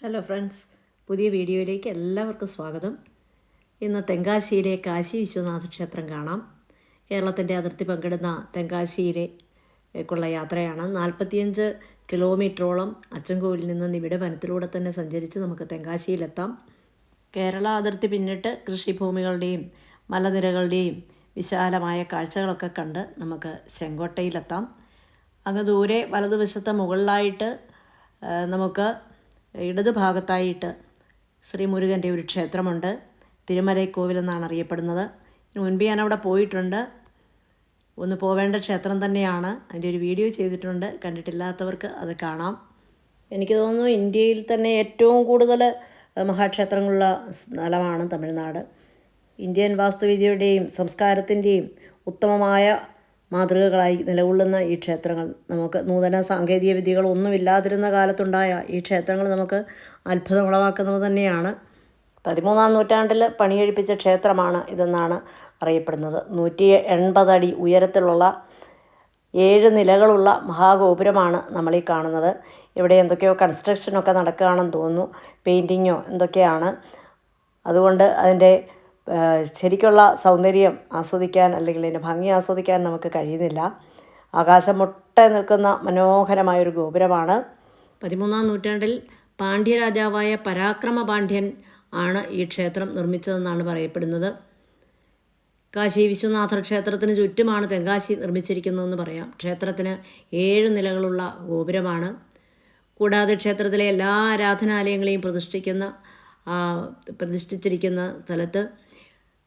Hello friends പുതിയ വീഡിയോയിലേക്ക് എല്ലാവർക്കും സ്വാഗതം. ഇന്ന് തെങ്കാശിയിലെ കാശി വിശ്വനാഥ ക്ഷേത്രം കാണാം. കേരളത്തിന്റെ അതിർത്തി പങ്കിടുന്ന തെങ്കാശിയിലേക്കുള്ള യാത്രയാണ്. നാൽപ്പത്തിയഞ്ച് കിലോമീറ്ററോളം അച്ചൻകോവിൽ നിന്ന് നിവിടെ വനത്തിലൂടെ തന്നെ സഞ്ചരിച്ച് നമുക്ക് തെങ്കാശിയിലെത്താം. കേരള അതിർത്തി പിന്നിട്ട് കൃഷിഭൂമികളുടെയും മലനിരകളുടെയും വിശാലമായ കാഴ്ചകളൊക്കെ കണ്ട് നമുക്ക് ചെങ്കോട്ടയിലെത്താം. അങ്ങ് ദൂരെ വലതുവശത്തെ മുകളിലായിട്ട് നമുക്ക് ഇടത് ഭാഗത്തായിട്ട് ശ്രീ മുരുകന്റെ ഒരു ക്ഷേത്രമുണ്ട്. തിരുമലൈക്കോവിൽ എന്നാണ് അറിയപ്പെടുന്നത്. മുൻപ് ഞാൻ അവിടെ പോയിട്ടുണ്ട്. ഒന്ന് പോവേണ്ട ക്ഷേത്രം തന്നെയാണ്. അതിന്റെ ഒരു വീഡിയോ ചെയ്തിട്ടുണ്ട്. കണ്ടിട്ടില്ലാത്തവർക്ക് അത് കാണാം. എനിക്ക് തോന്നുന്നു ഇന്ത്യയിൽ തന്നെ ഏറ്റവും കൂടുതൽ മഹാക്ഷേത്രങ്ങളുള്ള സ്ഥലമാണ് തമിഴ്നാട്. ഇന്ത്യൻ വാസ്തുവിദ്യയുടെയും സംസ്കാരത്തിന്റെയും ഉത്തമമായ മാതൃകകളായി നിലകൊള്ളുന്ന ഈ ക്ഷേത്രങ്ങൾ. നമുക്ക് നൂതന സാങ്കേതിക വിദ്യകളൊന്നുമില്ലാതിരുന്ന കാലത്തുണ്ടായ ഈ ക്ഷേത്രങ്ങൾ നമുക്ക് അത്ഭുതം ഉളവാക്കുന്നത് തന്നെയാണ്. പതിമൂന്നാം നൂറ്റാണ്ടിൽ പണിയെഴുപ്പിച്ച ക്ഷേത്രമാണ് ഇതെന്നാണ് അറിയപ്പെടുന്നത്. നൂറ്റി എൺപതടി ഉയരത്തിലുള്ള ഏഴ് നിലകളുള്ള മഹാഗോപുരമാണ് നമ്മൾ ഈ കാണുന്നത്. ഇവിടെ എന്തൊക്കെയോ കൺസ്ട്രക്ഷനൊക്കെ നടക്കുകയാണെന്ന് തോന്നുന്നു. പെയിന്റിങ്ങോ എന്തൊക്കെയാണ്. അതുകൊണ്ട് അതിന്റെ ശരിക്കുള്ള സൗന്ദര്യം ആസ്വദിക്കാൻ അല്ലെങ്കിൽ അതിന്റെ ഭംഗി ആസ്വദിക്കാൻ നമുക്ക് കഴിയുന്നില്ല. ആകാശം മുട്ട നിൽക്കുന്ന മനോഹരമായൊരു ഗോപുരമാണ്. പതിമൂന്നാം നൂറ്റാണ്ടിൽ പാണ്ഡ്യരാജാവായ പരാക്രമ പാണ്ഡ്യൻ ആണ് ഈ ക്ഷേത്രം നിർമ്മിച്ചതെന്നാണ് പറയപ്പെടുന്നത്. കാശി വിശ്വനാഥ ക്ഷേത്രത്തിന് ചുറ്റുമാണ് തെങ്കാശി നിർമ്മിച്ചിരിക്കുന്നതെന്ന് പറയാം. ക്ഷേത്രത്തിന് ഏഴ് നിലകളുള്ള ഗോപുരമാണ്. കൂടാതെ ക്ഷേത്രത്തിലെ എല്ലാ ആരാധനാലയങ്ങളെയും പ്രതിഷ്ഠിക്കുന്ന പ്രതിഷ്ഠിച്ചിരിക്കുന്ന സ്ഥലത്ത്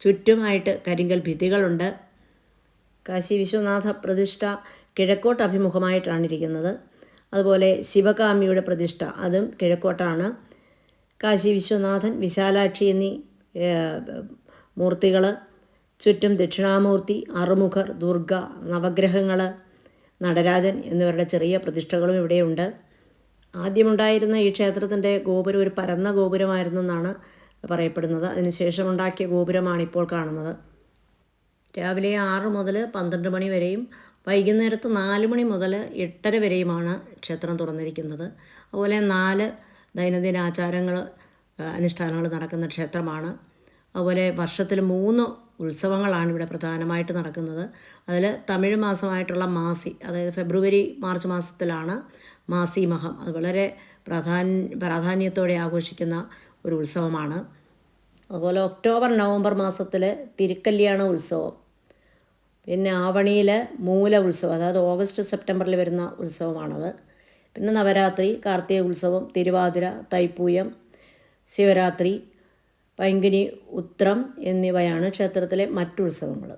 ചുറ്റുമായിട്ട് കരിങ്കൽ ഭിത്തികളുണ്ട്. കാശി വിശ്വനാഥ പ്രതിഷ്ഠ കിഴക്കോട്ട് അഭിമുഖമായിട്ടാണ് ഇരിക്കുന്നത് അതുപോലെ ശിവകാമിയുടെ പ്രതിഷ്ഠ അതും കിഴക്കോട്ടാണ്. കാശി വിശ്വനാഥൻ വിശാലാക്ഷി എന്നീ മൂർത്തികൾ ചുറ്റും ദക്ഷിണാമൂർത്തി അറുമുഖർ ദുർഗ നവഗ്രഹങ്ങൾ നടരാജൻ എന്നിവരുടെ ചെറിയ പ്രതിഷ്ഠകളും ഇവിടെയുണ്ട്. ആദ്യമുണ്ടായിരുന്ന ഈ ക്ഷേത്രത്തിന്റെ ഗോപുരം ഒരു പരന്ന ഗോപുരമായിരുന്നെന്നാണ് പറയപ്പെടുന്നത്. അതിനുശേഷം ഉണ്ടാക്കിയ ഗോപുരമാണ് ഇപ്പോൾ കാണുന്നത്. രാവിലെ ആറ് മുതൽ പന്ത്രണ്ട് മണി വരെയും വൈകുന്നേരത്ത് നാല് മണി മുതൽ എട്ടര വരെയുമാണ് ക്ഷേത്രം തുറന്നിരിക്കുന്നത്. അതുപോലെ നാല് ദൈനംദിന ആചാരങ്ങൾ അനുഷ്ഠാനങ്ങൾ നടക്കുന്ന ക്ഷേത്രമാണ്. അതുപോലെ വർഷത്തിൽ മൂന്ന് ഉത്സവങ്ങളാണ് ഇവിടെ പ്രധാനമായിട്ട് നടക്കുന്നത്. അതിൽ തമിഴ് മാസമായിട്ടുള്ള മാസി അതായത് ഫെബ്രുവരി മാർച്ച് മാസത്തിലാണ് മാസി മഹം. അത് വളരെ പ്രാധാന്യ പ്രാധാന്യത്തോടെ ആഘോഷിക്കുന്ന ഒരു ഉത്സവമാണ്. അതുപോലെ ഒക്ടോബർ നവംബർ മാസത്തിൽ തിരുക്കല്യാണ ഉത്സവം. പിന്നെ ആവണിയിലെ മൂല ഉത്സവം അതായത് ഓഗസ്റ്റ് സെപ്റ്റംബറിൽ വരുന്ന ഉത്സവമാണത്. പിന്നെ നവരാത്രി കാർത്തിക ഉത്സവം തിരുവാതിര തൈപ്പൂയം ശിവരാത്രി പൈങ്കിനി ഉത്രം എന്നിവയാണ് ക്ഷേത്രത്തിലെ മറ്റുത്സവങ്ങൾ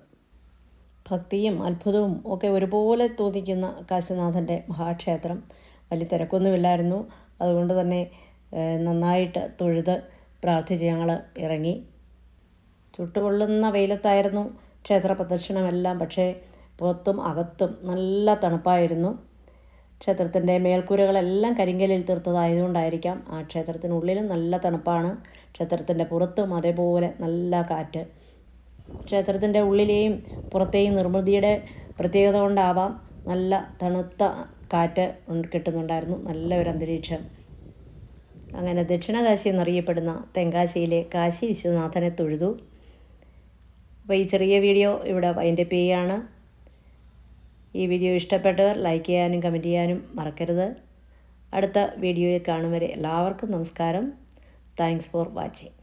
ഭക്തിയും അത്ഭുതവും ഒക്കെ ഒരുപോലെ തോന്നിക്കുന്ന കാശിനാഥന്റെ മഹാക്ഷേത്രം വലിയ തിരക്കൊന്നുമില്ലായിരുന്നു. അതുകൊണ്ട് തന്നെ നന്നായിട്ട് തൊഴുത് പ്രാർത്ഥിച്ച് ഞങ്ങൾ ഇറങ്ങി. ചുട്ടുപൊള്ളുന്ന വെയിലത്തായിരുന്നു ക്ഷേത്ര പ്രദക്ഷിണമെല്ലാം പക്ഷേ പുറത്തും അകത്തും നല്ല തണുപ്പായിരുന്നു. ക്ഷേത്രത്തിന്റെ മേൽക്കൂരകളെല്ലാം കരിങ്കലിൽ തീർത്തതായതുകൊണ്ടായിരിക്കാം ആ ക്ഷേത്രത്തിനുള്ളിലും നല്ല തണുപ്പാണ് ക്ഷേത്രത്തിന്റെ പുറത്തും അതേപോലെ നല്ല കാറ്റ്. ക്ഷേത്രത്തിന്റെ ഉള്ളിലെയും പുറത്തെയും നിർമ്മിതിയുടെ പ്രത്യേകത കൊണ്ടാവാം നല്ല തണുത്ത കാറ്റ് കിട്ടുന്നുണ്ടായിരുന്നു നല്ല ഒരു അന്തരീക്ഷം. അങ്ങനെ ദക്ഷിണകാശി എന്നറിയപ്പെടുന്ന തെങ്കാശിയിലെ കാശി വിശ്വനാഥനെ തൊഴുതു. അപ്പോൾ ഈ ചെറിയ വീഡിയോ ഇവിടെ വൈൻഡപ്പ് ചെയ്യുകയാണ് ഈ വീഡിയോ ഇഷ്ടപ്പെട്ടവർ ലൈക്ക് ചെയ്യാനും കമന്റ് ചെയ്യാനും മറക്കരുത്. അടുത്ത വീഡിയോയിൽ കാണും വരെ എല്ലാവർക്കും നമസ്കാരം. Thanks for watching